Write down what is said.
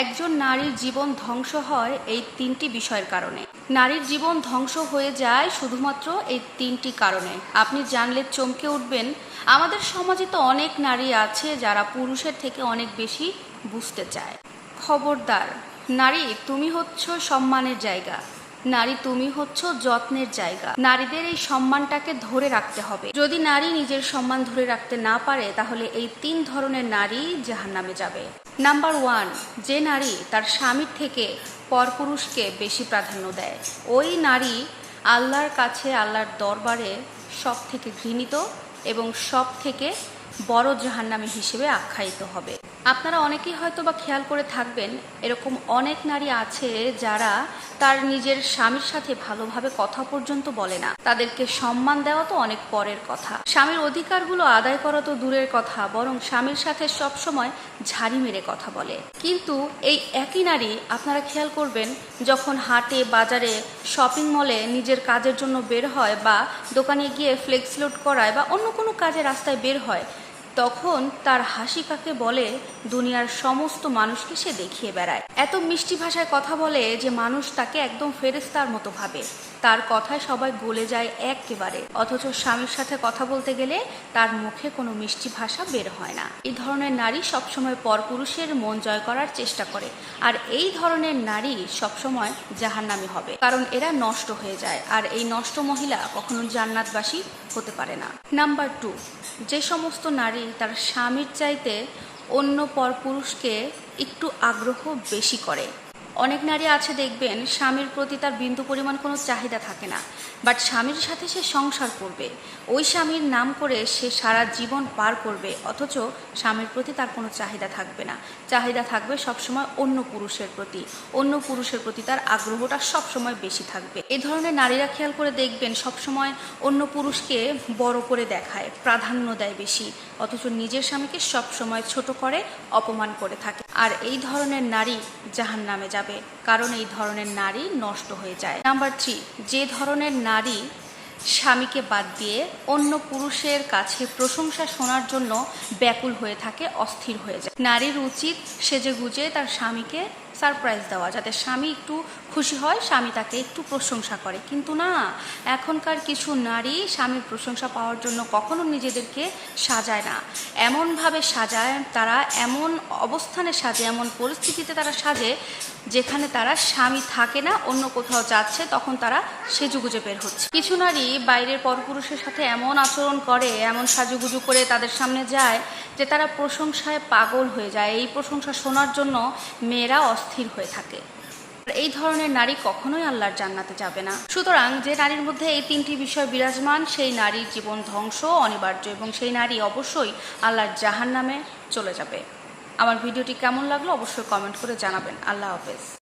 একজন নারীর জীবন ধ্বংস হয় এই তিনটি বিষয়ের কারণে। নারীর জীবন ধ্বংস হয়ে যায় শুধুমাত্র এই তিনটি কারণে। আপনি জানলে চমকে উঠবেন, আমাদের সমাজে তো অনেক নারী আছে যারা পুরুষের থেকে অনেক বেশি বুঝতে চায়। খবরদার, নারী, তুমি হচ্ছ সম্মানের জায়গা। নারী তুমি হচ্ছ যত্নের জায়গা। নারীদের এই সম্মানটাকে ধরে রাখতে হবে। যদি নারী নিজের সম্মান ধরে রাখতে না পারে, তাহলে এই তিন ধরনের নারী জাহান নামে যাবে। নাম্বার ওয়ান, যে নারী তার স্বামীর থেকে পরপুরুষকে বেশি প্রাধান্য দেয়, ওই নারী আল্লাহর কাছে, আল্লাহর দরবারে সব থেকে ঘৃণিত এবং সব থেকে বড় জাহান্নামী হিসেবে আখ্যায়িত হবে। আপনারা অনেকেই হয়তো বা খেয়াল করে থাকবেন, এরকম অনেক নারী আছে যারা তার নিজের স্বামীর সাথে ভালোভাবে কথা পর্যন্ত বলে না। তাদেরকে সম্মান দেওয়া তো অনেক পরের কথা। স্বামীর অধিকারগুলো আদায় করা তো দূরের কথা, বরং স্বামীর সাথে সবসময় ঝাড়ি মেরে কথা বলে। কিন্তু এই একই নারী, আপনারা খেয়াল করবেন, যখন হাটে, বাজারে, শপিং মলে নিজের কাজের জন্য বের হয় বা দোকানে গিয়ে ফ্লেক্স লোড করায় বা অন্য কোনো কাজে রাস্তায় বের হয় তখন তার হাসি কাকে বলে, দুনিয়ার সমস্ত মানুষকে সে দেখিয়ে বেড়ায়। এত মিষ্টি ভাষায় কথা বলে যে মানুষ তাকে একদম ফেরেস্তার মতো ভাবে। তার কথায় সবাই গলে যায় একেবারে। অথচ স্বামীর সাথে কথা বলতে গেলে তার মুখে কোনো মিষ্টি ভাষা বের হয় না। এই ধরনের নারী সবসময় পরপুরুষের মন জয় করার চেষ্টা করে। আর এই ধরনের নারী সবসময় জাহান্নামি হবে। কারণ এরা নষ্ট হয়ে যায়। আর এই নষ্ট মহিলা কখনো জান্নাতবাসী হতে পারে না। নাম্বার টু যে সমস্ত নারী তার স্বামীর চাইতে অন্য পরপুরুষকে একটু আগ্রহ বেশি করে। অনেক নারী আছে দেখবেন, স্বামীর প্রতি তার বিন্দু পরিমাণ কোনো চাহিদা থাকে না। বাট স্বামীর সাথে সে সংসার করবে। ওই স্বামীর নাম করে সে সারা জীবন পার করবে, অথচ স্বামীর প্রতি তার কোনো চাহিদা থাকবে না। চাহিদা থাকবে সবসময় অন্য পুরুষের প্রতি। অন্য পুরুষের প্রতি তার আগ্রহটা সবসময় বেশি থাকবে। এ ধরনের নারীরা খেয়াল করে দেখবেন, সবসময় অন্য পুরুষকে বড় করে দেখায়, প্রাধান্য দেয় বেশি। অথচ নিজের স্বামীকে সবসময় ছোট করে, অপমান করে থাকে। আর এই ধরনের নারী জাহান নামে যাবে, কারণ এই ধরনের নারী নষ্ট হয়ে যায়। নাম্বার থ্রি, যে ধরনের নারী স্বামীকে বাদ দিয়ে অন্য পুরুষের কাছে প্রশংসা শোনার জন্য ব্যাকুল হয়ে থাকে, অস্থির হয়ে যায়। নারীর উচিত সেজে গুজে তার স্বামীকে সারপ্রাইজ দেওয়া, যাতে স্বামী একটু খুশি হয়, স্বামী তাকে একটু প্রশংসা করে। কিন্তু না, এখনকার কিছু নারী স্বামীর প্রশংসা পাওয়ার জন্য কখনো নিজেদেরকে সাজায় না। এমনভাবে সাজায় তারা, এমন অবস্থানে সাজে, এমন পরিস্থিতিতে তারা সাজে, যেখানে তারা স্বামী থাকে না, অন্য কোথাও যাচ্ছে, তখন তারা সেজুগুজে বের হচ্ছে। কিছু নারী বাইরের পরপুরুষের সাথে এমন আচরণ করে, এমন সাজুগুজু করে তাদের সামনে যায়, যে তারা প্রশংসায় পাগল হয়ে যায়। এই প্রশংসা শোনার জন্য মেয়েরা অস্থির হয়ে থাকে। এই ধরনের নারী কখনোই আল্লাহর জান্নাতে যাবে না। সুতরাং যে নারীর মধ্যে এই তিনটি বিষয় বিরাজমান, সেই নারীর জীবন ধ্বংস, অনিবার্য, এবং সেই নারী অবশ্যই আল্লাহর জাহান নামে চলে যাবে। আমার ভিডিওটি কেমন লাগল অবশ্যই কমেন্ট করে জানাবেন। আল্লাহ হাফেজ।